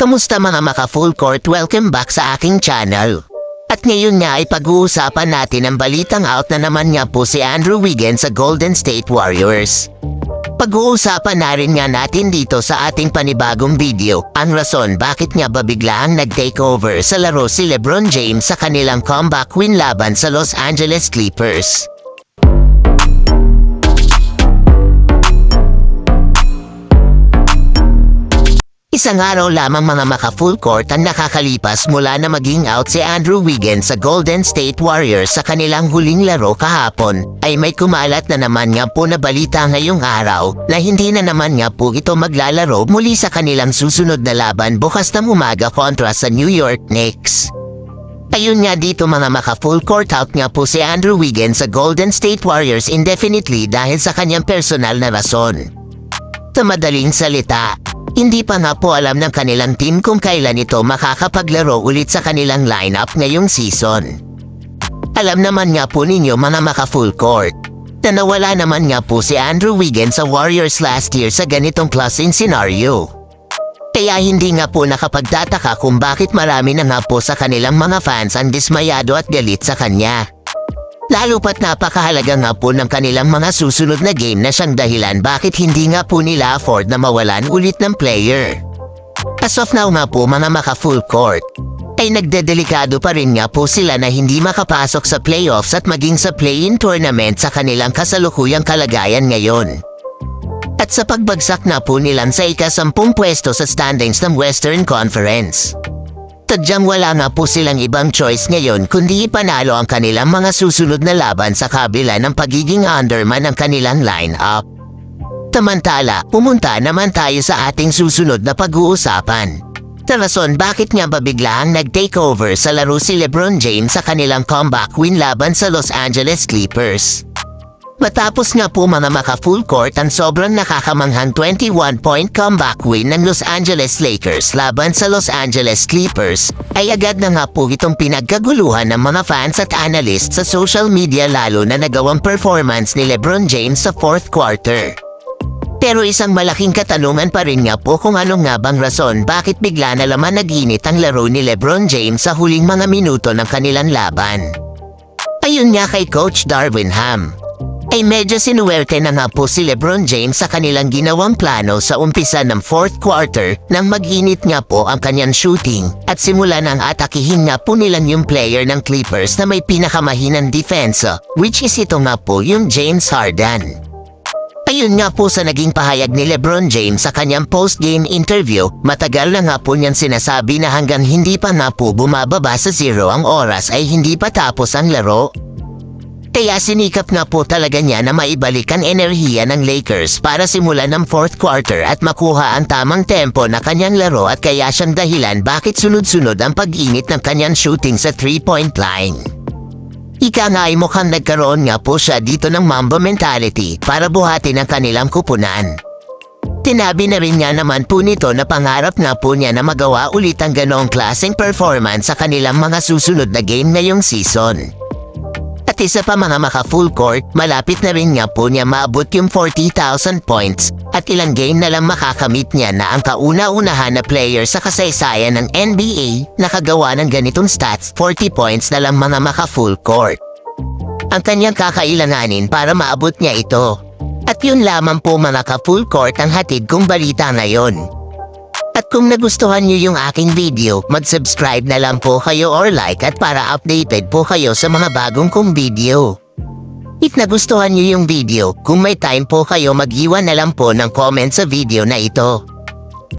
Kamusta mga maka full court? Welcome back sa aking channel. At ngayon nga ay pag-uusapan natin ang balitang out na naman nga po si Andrew Wiggins sa Golden State Warriors. Pag-uusapan na rin nga natin dito sa ating panibagong video ang rason bakit nga ba biglaang nag-takeover sa laro si Lebron James sa kanilang comeback win laban sa Los Angeles Clippers. Isang araw lamang mga maka-full court ang nakakalipas mula na maging out si Andrew Wiggins sa Golden State Warriors sa kanilang huling laro kahapon ay may kumalat na naman nga po na balita ngayong araw na hindi na naman nga po ito maglalaro muli sa kanilang susunod na laban bukas ng umaga kontra sa New York Knicks. Ayun nga dito mga maka-full court out nga po si Andrew Wiggins sa Golden State Warriors indefinitely dahil sa kanyang personal na rason. Sa madaling salita, hindi pa nga po alam ng kanilang team kung kailan ito makakapaglaro ulit sa kanilang lineup ngayong season. Alam naman nga po ninyo mga maka-full court na nawala naman nga po si Andrew Wiggins sa Warriors last year sa ganitong klaseng scenario. Kaya hindi nga po nakapagtataka kung bakit marami na nga po sa kanilang mga fans ang dismayado at galit sa kanya. Lalo pat napakahalaga nga po ng kanilang mga susunod na game na siyang dahilan bakit hindi nga po nila afford na mawalan ulit ng player. As of now nga po mga maka full court, ay nagdedelikado pa rin nga po sila na hindi makapasok sa playoffs at maging sa play-in tournament sa kanilang kasalukuyang kalagayan ngayon. At sa pagbagsak na po nilang sa ikasampung pwesto sa standings ng Western Conference. Tadyang wala nga po silang ibang choice ngayon kundi ipanalo ang kanilang mga susunod na laban sa kabila ng pagiging underman ng kanilang lineup. Tamantala, pumunta naman tayo sa ating susunod na pag-uusapan. Sa rason bakit nga ba biglaang nag-takeover sa laro si Lebron James sa kanilang comeback win laban sa Los Angeles Clippers. Matapos nga po mga maka-full court ang sobrang nakakamanghang 21-point comeback win ng Los Angeles Lakers laban sa Los Angeles Clippers, ay agad na nga po itong pinagkaguluhan ng mga fans at analysts sa social media lalo na nagawang performance ni Lebron James sa fourth quarter. Pero isang malaking katanungan pa rin nga po kung ano nga bang rason bakit bigla na laman naginit ang laro ni Lebron James sa huling mga minuto ng kanilang laban. Ayun nga kay Coach Darwin Ham ay medyo sinuwerte na nga po si Lebron James sa kanilang ginawang plano sa umpisa ng fourth quarter nang mag-init nga po ang kanyang shooting at simula nang atakihin nga po nilang yung player ng Clippers na may pinakamahinang depensa which is ito nga po yung James Harden. Ayun nga po sa naging pahayag ni Lebron James sa kanyang post-game interview, matagal na nga po niyang sinasabi na hanggang hindi pa nga po bumababa sa zero ang oras ay hindi pa tapos ang laro. Kaya sinikap nga po talaga niya na maibalik ang enerhiya ng Lakers para simulan ng fourth quarter at makuha ang tamang tempo na kanyang laro at kaya siyang dahilan bakit sunod-sunod ang pag-init ng kanyang shooting sa three-point line. Ika nga ay mukhang nagkaroon nga po siya dito ng Mamba mentality para buhatin ang kanilang kupunan. Tinabi na rin nga naman po nito na pangarap nga po niya na magawa ulit ang ganoong klaseng performance sa kanilang mga susunod na game ngayong season. At isa pa mga maka full court, malapit na rin nga po niya maabot yung 40,000 points at ilang game na lang makakamit niya na ang kauna-unahan na player sa kasaysayan ng NBA na kagawa ng ganitong stats 40 points na lang mga maka full court. Ang kanyang kakailanganin para maabot niya ito. At yun lamang po mga ka-full court ang hatid kong balita ngayon. Kung nagustuhan niyo yung aking video, mag-subscribe na lang po kayo or like at para updated po kayo sa mga bagong kong video. If nagustuhan niyo yung video, kung may time po kayo mag-iwan na lang po ng comment sa video na ito.